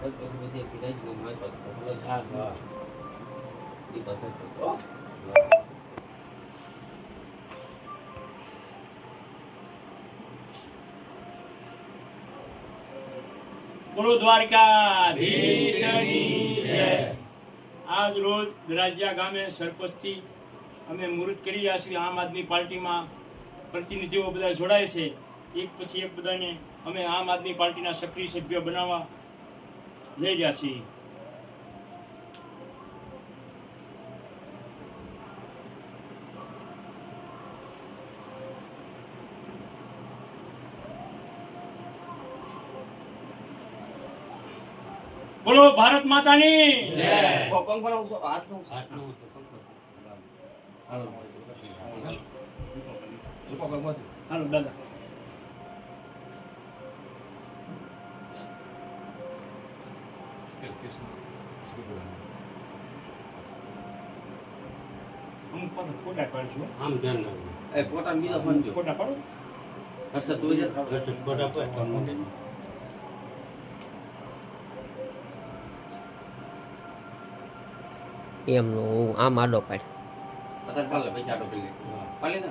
સરપંચ બધી કીધા છે મારી પાસે હા હા ઈ પાસે બોલો દ્વારકાધીશની જય. આજ રોજ રાજ્યા ગામે સરપંચથી અમે મુહૂર્ત કરી રહ્યા છીએ. આમ આદમી પાર્ટીમાં પ્રતિનિધિઓ બધા જોડાય છે. એક પછી એક બધાને અમે આમ આદમી પાર્ટીના સક્રિય સભ્ય બનાવવા જઈ રહ્યા છીએ. બોલો ભારત માતાની. જય. પંખો પર છો? હાથ છો? હાથનો પંખો. હાલો. હાલો દાદા. ફોટા એ બીજો જો. ફોટા પાડો હર્ષદ તું જા. ફોટા પર એમનો આમ આડો પાડ અત્યારે પાડ પૈસા કરી પાડી ને.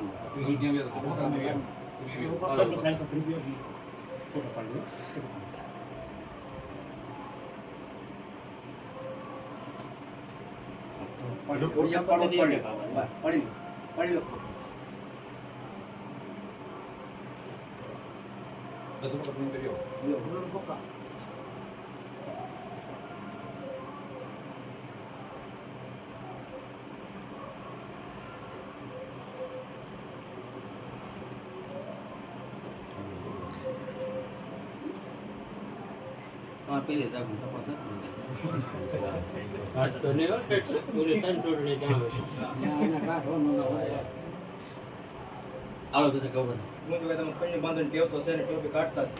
સરપંચ સાહેબ તો ફરી ગયો. ફોટા પાડજો ઓડિયા પાડો પડે બસ, પડી ગયો. પડી ગયો. લ્યો. તમારે પેલી રાખો, તપાસ નથી. હાથ તો નહીં કે. હાલો બધા કહું હું તો કહેતા હું પૈણી ટેવ તો છે ને, ટોપી કાઢતા જ.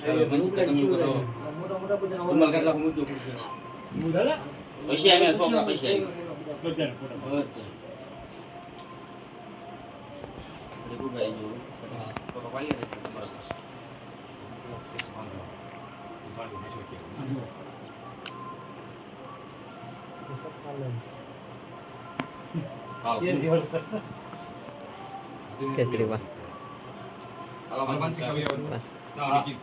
ચાલો, પછી તમે બધો રૂમાલ કાઢલા મૂકજો ખુરશી. દાદા પૈસા આવ્યા, છોકરા પૈસા આવ્યા. બધાને ફોટા પાડો. બધા. એટલે ગુડ બાય જો. ફોટો પાડી લે તમારા પાસે. હાલો. કેસરીવાલ હાલો, વાંચો. આલી બધો બધા. પછી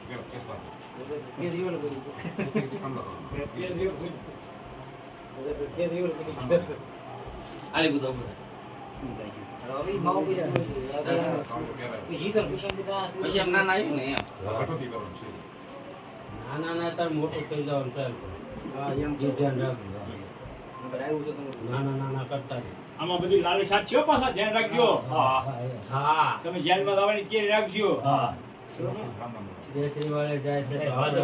એમ ના ના આવ્યું ને એમ. ના ના ના તાર મોટું થઈ જવાનું ચાલ હા, ધ્યાન રાખજો નંબર આવ્યું છે તમારું. ના ના ના ના કરતા આમાં બધી લાલી છે પાછા ધ્યાન રાખજો હા હા તમે ધ્યાનમાં આવવાની તૈયારી રાખજો હા દેશી વાળે જાય છે તો આપણે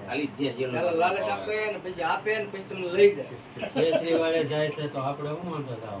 ખાલી જે છે એ લોકો. પહેલા લાલચ આપે ને પછી આપે ને પછી તમને લઈ જાય દેશી વાળે જાય છે તો આપણે શું વાંધો થાવ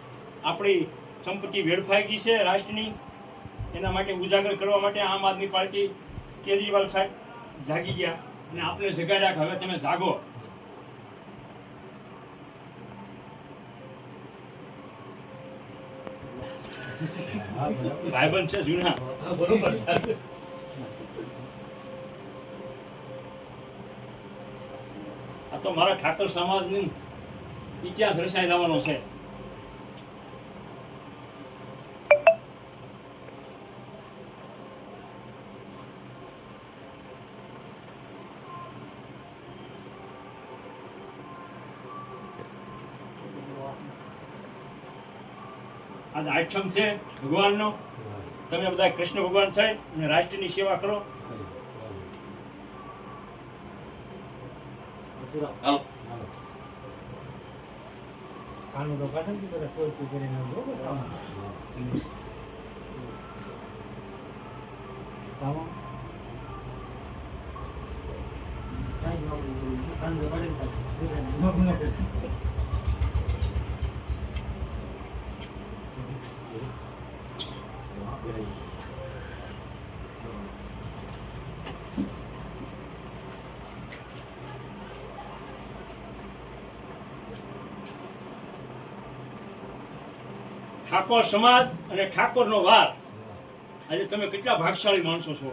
આપણી સંપત્તિ વેડફાઈ ગઈ છે રાષ્ટ્રની. એના માટે ઉજાગર કરવા માટે આમ આદમી પાર્ટી કેજરીવાલ સાહેબ જાગી ગયા અને આપણે જગાડ્યા કે હવે તમે જાગો. ભાઈબંધ છે જૂના. બરોબર આ તો મારા ઠાકર સમાજની ઇતિહાસ રચાઈ જવાનો છે. આજ આઠમ છે ભગવાનનો. તમે બધા કૃષ્ણ ભગવાન થાય અને રાષ્ટ્રની સેવા કરો. હાલો આનું તો પાછળથી બધા પોતું કરીને આવજો બસ આમાં. આમાં. કાંઈ ન હોય. સાંજે વળે ને પાછું. ન, ન. ઠાકોર સમાજ અને ઠાકોરનો વાર આજે તમે કેટલા ભાગશાળી માણસો છો.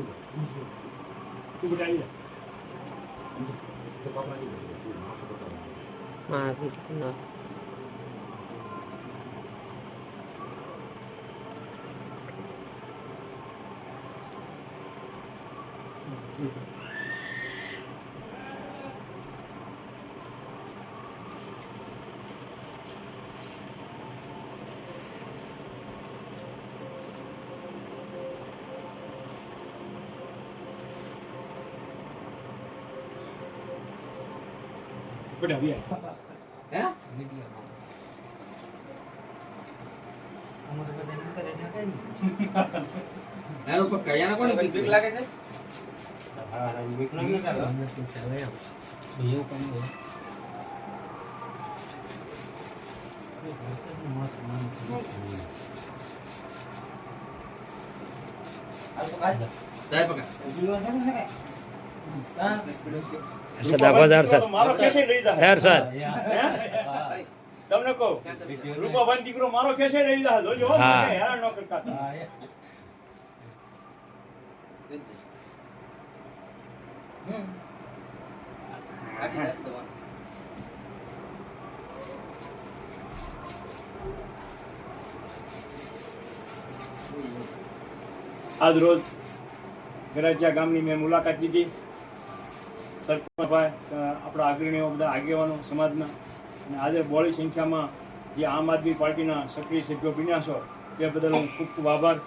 就不。啊，તું બધા આવી જા. હા બિલકુલ ના બધા આવી જા. હે આમાં તો બધા વિચારે ત્યાં કાંઈ નહીં. એનો પર કયાના કોને બીક કીધું લાગે છે એક વરસાદનું મહત્વ માનું છું. સાહેબ પકડ સદા બજાર દીકરો તો મારો ખેંચી લઈ જા. હેર સર હે? તમને કહું રૂપાભાઈ દીકરો મારો ખેંચે લઈ જા જોજો હો, હા. મને હેરાન ન કરતા હા, એ. રાખી રાખી દો. આજ રોજ ગરાજિયા ગામની મેં મુલાકાત લીધી સરપંચભાઈ આપણા અગ્રણીઓ બધા આગેવાનો સમાજના, અને આજે બોળી સંખ્યામાં જે આમ આદમી પાર્ટીના સક્રિય સભ્યો બન્યા તે બદલ હું ખૂબ ખૂબ આભાર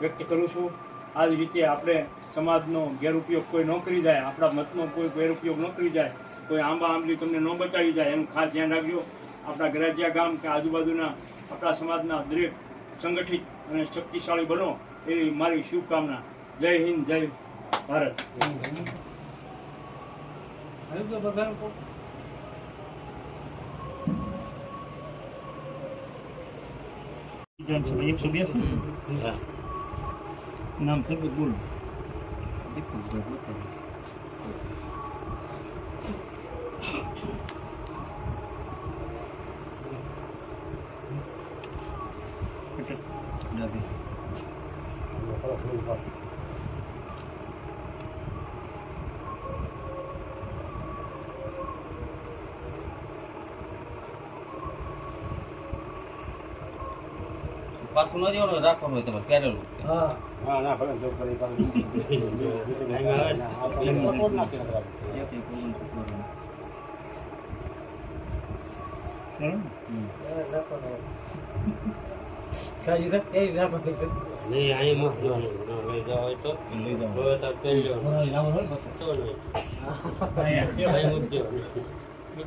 વ્યક્ત કરું છું. આ જ રીતે આપણે સમાજનો ગેરઉપયોગ કોઈ ન કરી જાય, આપણા મતનો કોઈ ગેરઉપયોગ ન કરી જાય, કોઈ આંબા આંબલી તમને ન બતાવી જાય, એનું ખાસ ધ્યાન રાખજો. આપણા ગરાજિયા ગામ કે આજુબાજુના આપણા સમાજના દરેક સંગઠિત અને શક્તિશાળી બનો, એવી મારી શુભકામના. જય હિન્દ, જય ભારત. આવ્યું તો બધાનું કોક? એકસો બે નામ સરબત બોલ પાછું ન દેવાનું રાખવાનું હોય તમારે પહેરેલું હા. ના ભલે જો કરી તો.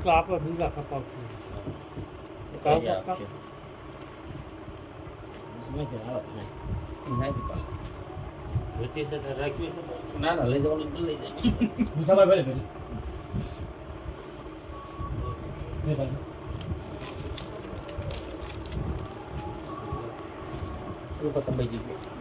આપણે બીજા કપાવશું. સાથે રાખ્યું છે ના ના લઈ જવાનું તો લઈ જાય. મુસાફર ભલે ભલે. તમે જઈએ